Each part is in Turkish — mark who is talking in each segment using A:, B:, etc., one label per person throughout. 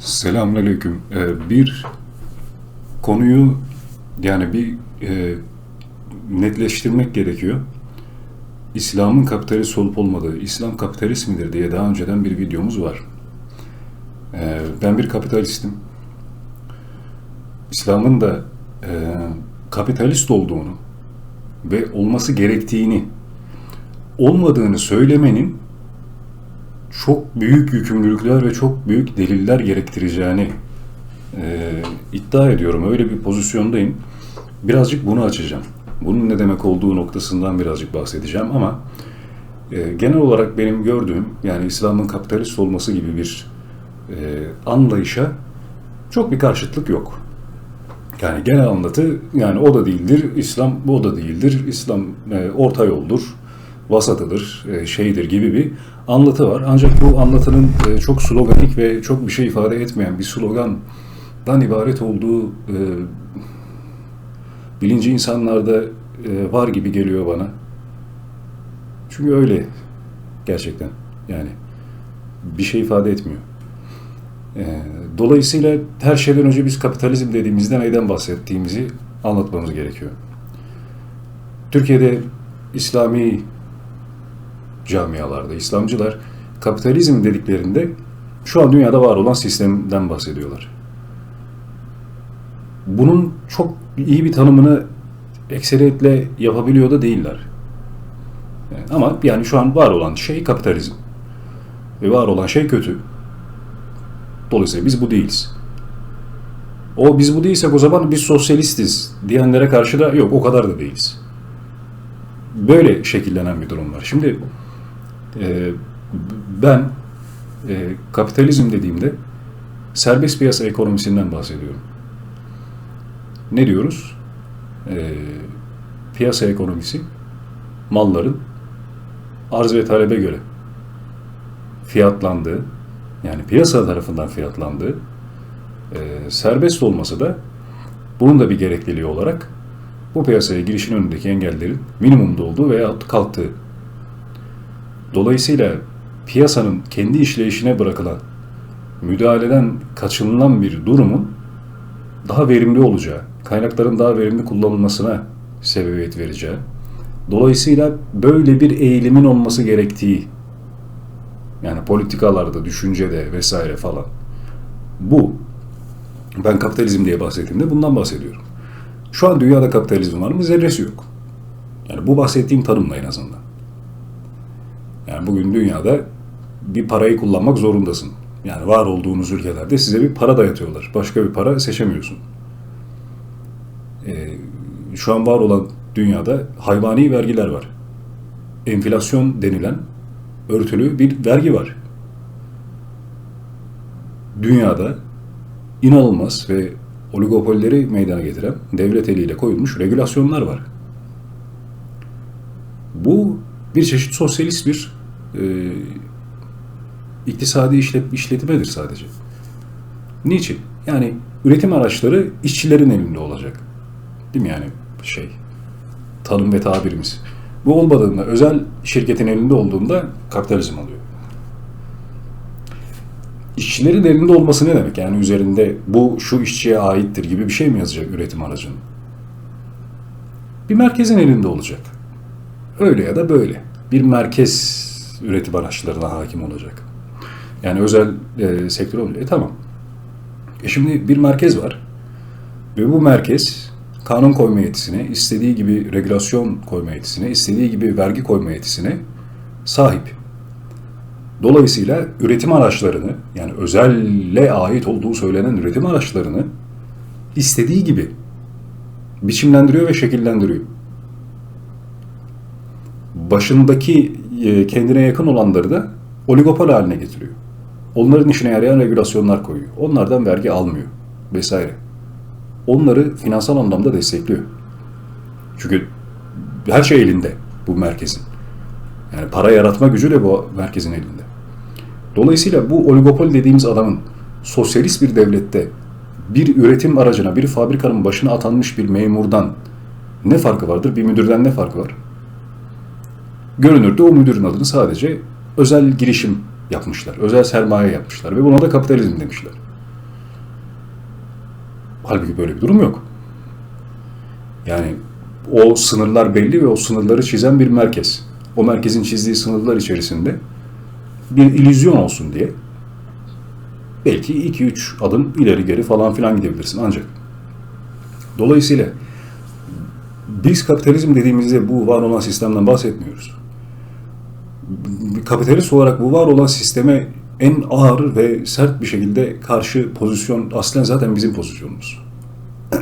A: Selamünaleyküm. Ee, bir konuyu yani bir e, netleştirmek gerekiyor. İslam'ın kapitalist olup olmadığı, İslam kapitalist midir diye daha önceden bir videomuz var. Ee, ben bir kapitalistim. İslam'ın da e, kapitalist olduğunu ve olması gerektiğini olmadığını söylemenin çok büyük yükümlülükler ve çok büyük deliller gerektireceğini e, iddia ediyorum. Öyle bir pozisyondayım. Birazcık bunu açacağım. Bunun ne demek olduğu noktasından birazcık bahsedeceğim ama e, genel olarak benim gördüğüm yani İslam'ın kapitalist olması gibi bir e, anlayışa çok bir karşıtlık yok. Yani genel anlatı yani o da değildir, İslam bu da değildir, İslam e, orta yoldur, vasatıdır, e, şeydir gibi bir anlatı var. Ancak bu anlatının e, çok sloganik ve çok bir şey ifade etmeyen bir slogandan ibaret olduğu e, bilinci insanlarda e, var gibi geliyor bana. Çünkü öyle gerçekten yani bir şey ifade etmiyor. E, dolayısıyla her şeyden önce biz kapitalizm dediğimizde neyden bahsettiğimizi anlatmamız gerekiyor. Türkiye'de İslami camialarda İslamcılar kapitalizm dediklerinde şu an dünyada var olan sistemden bahsediyorlar. Bunun çok iyi bir tanımını ekseriyetle yapabiliyor da değiller. ama yani şu an var olan şey kapitalizm. Ve var olan şey kötü. Dolayısıyla biz bu değiliz. O biz bu değilsek o zaman biz sosyalistiz diyenlere karşı da yok o kadar da değiliz. Böyle şekillenen bir durum var. Şimdi e, ben e, kapitalizm dediğimde serbest piyasa ekonomisinden bahsediyorum. Ne diyoruz? E, piyasa ekonomisi malların arz ve talebe göre fiyatlandığı, yani piyasa tarafından fiyatlandığı, e, serbest olması da bunun da bir gerekliliği olarak bu piyasaya girişin önündeki engellerin minimumda olduğu veya kalktığı Dolayısıyla piyasanın kendi işleyişine bırakılan, müdahaleden kaçınılan bir durumun daha verimli olacağı, kaynakların daha verimli kullanılmasına sebebiyet vereceği, dolayısıyla böyle bir eğilimin olması gerektiği, yani politikalarda, düşüncede vesaire falan. Bu, ben kapitalizm diye bahsettiğimde bundan bahsediyorum. Şu an dünyada kapitalizm var mı? Zerresi yok. Yani bu bahsettiğim tanımla en azından. Yani bugün dünyada bir parayı kullanmak zorundasın. Yani var olduğunuz ülkelerde size bir para dayatıyorlar. Başka bir para seçemiyorsun. Ee, şu an var olan dünyada hayvani vergiler var. Enflasyon denilen örtülü bir vergi var. Dünyada inanılmaz ve oligopolleri meydana getiren devlet eliyle koyulmuş regülasyonlar var. Bu bir çeşit sosyalist bir e, iktisadi işlet, işletmedir sadece. Niçin? Yani üretim araçları işçilerin elinde olacak. Değil mi yani şey tanım ve tabirimiz. Bu olmadığında özel şirketin elinde olduğunda kapitalizm oluyor. İşçilerin elinde olması ne demek? Yani üzerinde bu şu işçiye aittir gibi bir şey mi yazacak üretim aracının? Bir merkezin elinde olacak. Öyle ya da böyle. Bir merkez üretim araçlarına hakim olacak. Yani özel e, sektör olacak. E tamam. E şimdi bir merkez var. Ve bu merkez kanun koyma yetisine, istediği gibi regülasyon koyma yetisine, istediği gibi vergi koyma yetisine sahip. Dolayısıyla üretim araçlarını, yani özelle ait olduğu söylenen üretim araçlarını istediği gibi biçimlendiriyor ve şekillendiriyor. Başındaki kendine yakın olanları da oligopol haline getiriyor. Onların işine yarayan regülasyonlar koyuyor. Onlardan vergi almıyor vesaire. Onları finansal anlamda destekliyor. Çünkü her şey elinde bu merkezin. Yani para yaratma gücü de bu merkezin elinde. Dolayısıyla bu oligopol dediğimiz adamın sosyalist bir devlette bir üretim aracına, bir fabrikanın başına atanmış bir memurdan ne farkı vardır? Bir müdürden ne farkı var? Görünürde o müdürün adını sadece özel girişim yapmışlar. Özel sermaye yapmışlar ve buna da kapitalizm demişler. Halbuki böyle bir durum yok. Yani o sınırlar belli ve o sınırları çizen bir merkez. O merkezin çizdiği sınırlar içerisinde bir illüzyon olsun diye belki 2-3 adım ileri geri falan filan gidebilirsin ancak. Dolayısıyla biz kapitalizm dediğimizde bu var olan sistemden bahsetmiyoruz. Kapitalist olarak bu var olan sisteme en ağır ve sert bir şekilde karşı pozisyon aslında zaten bizim pozisyonumuz.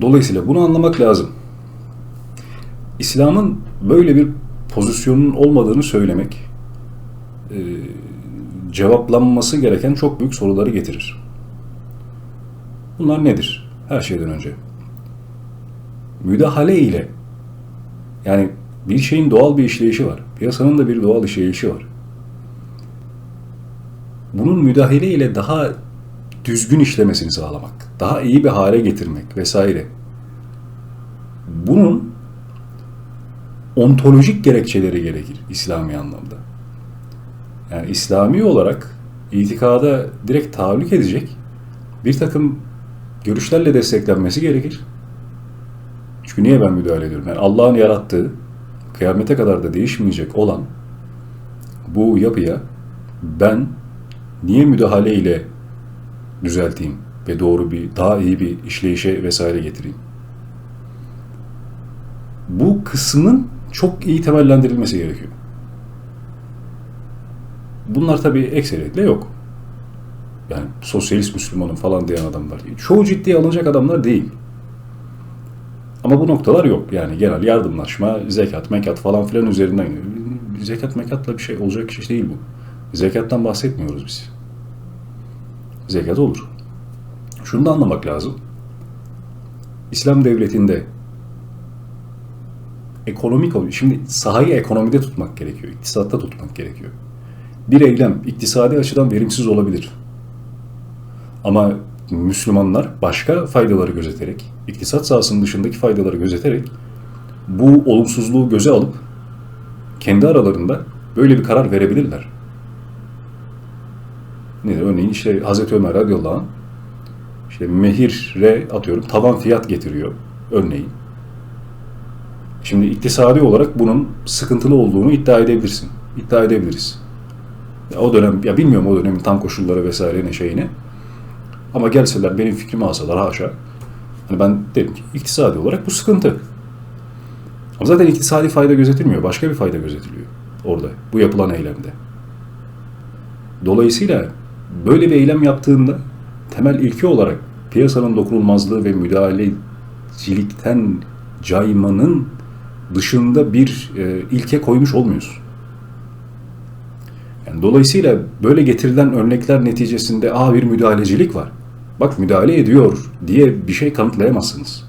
A: Dolayısıyla bunu anlamak lazım. İslam'ın böyle bir pozisyonun olmadığını söylemek e, cevaplanması gereken çok büyük soruları getirir. Bunlar nedir? Her şeyden önce. Müdahale ile yani bir şeyin doğal bir işleyişi var. Piyasanın da bir doğal işleyişi var. Bunun müdahale ile daha düzgün işlemesini sağlamak, daha iyi bir hale getirmek vesaire. Bunun ontolojik gerekçeleri gerekir İslami anlamda. Yani İslami olarak itikada direkt tahallük edecek bir takım görüşlerle desteklenmesi gerekir. Çünkü niye ben müdahale ediyorum? Yani Allah'ın yarattığı, kıyamete kadar da değişmeyecek olan bu yapıya ben niye müdahale ile düzelteyim ve doğru bir, daha iyi bir işleyişe vesaire getireyim? Bu kısmın çok iyi temellendirilmesi gerekiyor. Bunlar tabii ekseriyetle yok. Yani sosyalist Müslümanım falan diyen adamlar. Çoğu ciddiye alınacak adamlar değil. Ama bu noktalar yok. Yani genel yardımlaşma, zekat, mekat falan filan üzerinden Zekat mekatla bir şey olacak iş değil bu. Zekattan bahsetmiyoruz biz. Zekat olur. Şunu da anlamak lazım. İslam devletinde ekonomik şimdi sahayı ekonomide tutmak gerekiyor. iktisatta tutmak gerekiyor. Bir eylem iktisadi açıdan verimsiz olabilir. Ama Müslümanlar başka faydaları gözeterek, iktisat sahasının dışındaki faydaları gözeterek bu olumsuzluğu göze alıp kendi aralarında böyle bir karar verebilirler. Nedir? Örneğin işte Hazreti Ömer radıyallahu anh işte mehire atıyorum tavan fiyat getiriyor örneğin. Şimdi iktisadi olarak bunun sıkıntılı olduğunu iddia edebilirsin. İddia edebiliriz. Ya o dönem, ya bilmiyorum o dönemin tam koşulları vesaire ne şeyini. Ama gelseler benim fikrimi alsalar haşa. Hani ben derim ki iktisadi olarak bu sıkıntı. Ama zaten iktisadi fayda gözetilmiyor. Başka bir fayda gözetiliyor orada. Bu yapılan eylemde. Dolayısıyla böyle bir eylem yaptığında temel ilke olarak piyasanın dokunulmazlığı ve müdahalecilikten caymanın dışında bir e, ilke koymuş olmuyorsun. Yani dolayısıyla böyle getirilen örnekler neticesinde aa bir müdahalecilik var. Bak müdahale ediyor diye bir şey kanıtlayamazsınız.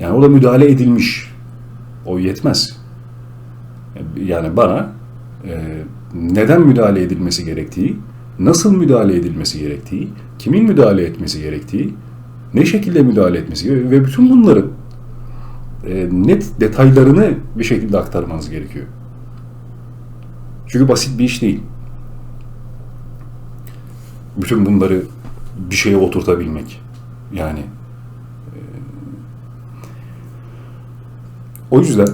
A: Yani o da müdahale edilmiş. O yetmez. Yani bana e, neden müdahale edilmesi gerektiği, nasıl müdahale edilmesi gerektiği, kimin müdahale etmesi gerektiği, ne şekilde müdahale etmesi gerektiği ve bütün bunların e, net detaylarını bir şekilde aktarmanız gerekiyor. Çünkü basit bir iş değil. Bütün bunları bir şeye oturtabilmek. Yani e, o yüzden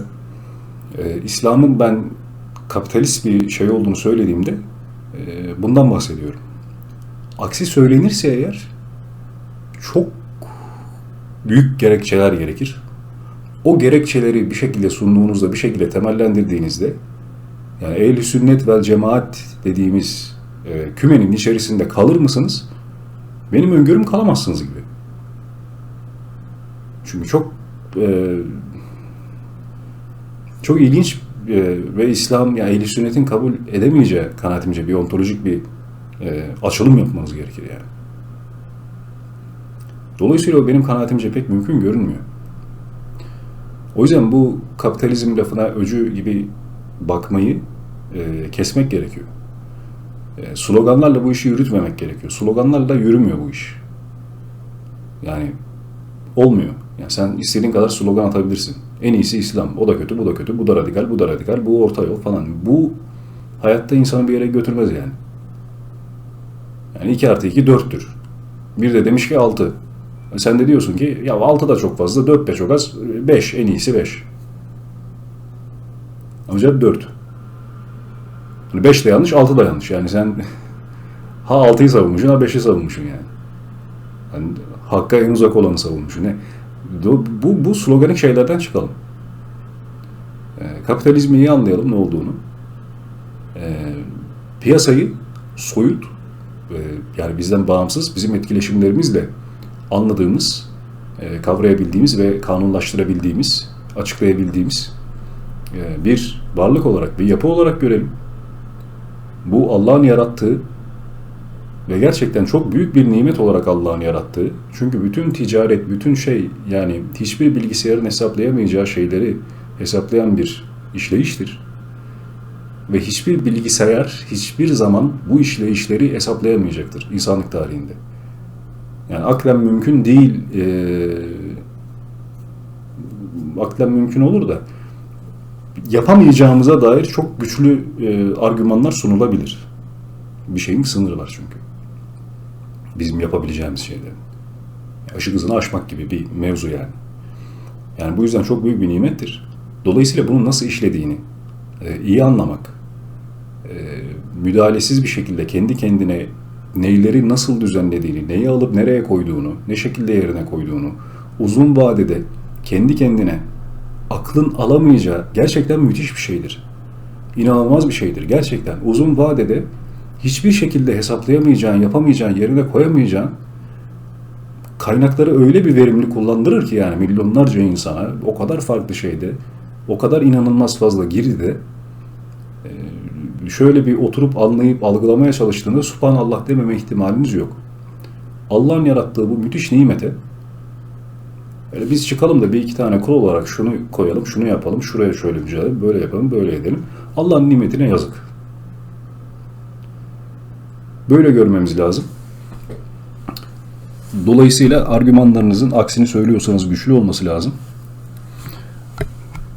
A: e, İslam'ın ben kapitalist bir şey olduğunu söylediğimde e, bundan bahsediyorum. Aksi söylenirse eğer çok büyük gerekçeler gerekir. O gerekçeleri bir şekilde sunduğunuzda, bir şekilde temellendirdiğinizde yani ehl sünnet vel cemaat dediğimiz e, kümenin içerisinde kalır mısınız? Benim öngörüm kalamazsınız gibi. Çünkü çok e, çok ilginç e, ve İslam yani ehl sünnetin kabul edemeyeceği kanaatimce bir ontolojik bir e, açılım yapmanız gerekir yani. Dolayısıyla o benim kanaatimce pek mümkün görünmüyor. O yüzden bu kapitalizm lafına öcü gibi bakmayı e, kesmek gerekiyor. E, sloganlarla bu işi yürütmemek gerekiyor. Sloganlarla yürümüyor bu iş. Yani olmuyor. Yani sen istediğin kadar slogan atabilirsin. En iyisi İslam. O da kötü, bu da kötü, bu da radikal, bu da radikal, bu orta yol falan. Bu hayatta insanı bir yere götürmez yani. Yani 2 artı 2 4'tür. Bir de demiş ki 6. Sen de diyorsun ki ya 6 da çok fazla, 4 de çok az, 5 en iyisi 5. Ama cevap 4. Hani 5 de yanlış, 6 da yanlış. Yani sen ha 6'yı savunmuşsun ha 5'i savunmuşsun yani. Hani hakka en uzak olanı savunmuşsun. Ne? Bu, bu, sloganik şeylerden çıkalım. Ee, kapitalizmi iyi anlayalım ne olduğunu. Ee, piyasayı soyut, e, yani bizden bağımsız, bizim etkileşimlerimizle anladığımız, e, kavrayabildiğimiz ve kanunlaştırabildiğimiz, açıklayabildiğimiz e, bir varlık olarak, bir yapı olarak görelim. Bu Allah'ın yarattığı ve gerçekten çok büyük bir nimet olarak Allah'ın yarattığı. Çünkü bütün ticaret, bütün şey yani hiçbir bilgisayarın hesaplayamayacağı şeyleri hesaplayan bir işleyiştir. Ve hiçbir bilgisayar hiçbir zaman bu işleyişleri hesaplayamayacaktır insanlık tarihinde. Yani aklen mümkün değil, e, aklen mümkün olur da yapamayacağımıza dair çok güçlü e, argümanlar sunulabilir. Bir şeyin sınırı var çünkü. Bizim yapabileceğimiz şeylerin. Işık hızını aşmak gibi bir mevzu yani. Yani bu yüzden çok büyük bir nimettir. Dolayısıyla bunun nasıl işlediğini e, iyi anlamak, e, müdahalesiz bir şekilde kendi kendine neyleri nasıl düzenlediğini, neyi alıp nereye koyduğunu, ne şekilde yerine koyduğunu, uzun vadede kendi kendine aklın alamayacağı gerçekten müthiş bir şeydir. İnanılmaz bir şeydir gerçekten. Uzun vadede hiçbir şekilde hesaplayamayacağın, yapamayacağın, yerine koyamayacağın kaynakları öyle bir verimli kullandırır ki yani milyonlarca insana o kadar farklı şeyde, o kadar inanılmaz fazla girdi e, şöyle bir oturup anlayıp algılamaya çalıştığında subhanallah dememe ihtimaliniz yok. Allah'ın yarattığı bu müthiş nimete Öyle biz çıkalım da bir iki tane kul olarak şunu koyalım, şunu yapalım, şuraya şöyle mücadele, böyle yapalım, böyle edelim. Allah'ın nimetine yazık. Böyle görmemiz lazım. Dolayısıyla argümanlarınızın aksini söylüyorsanız güçlü olması lazım.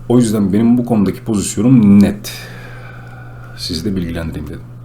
A: O yüzden benim bu konudaki pozisyonum net. Sizi de bilgilendireyim dedim.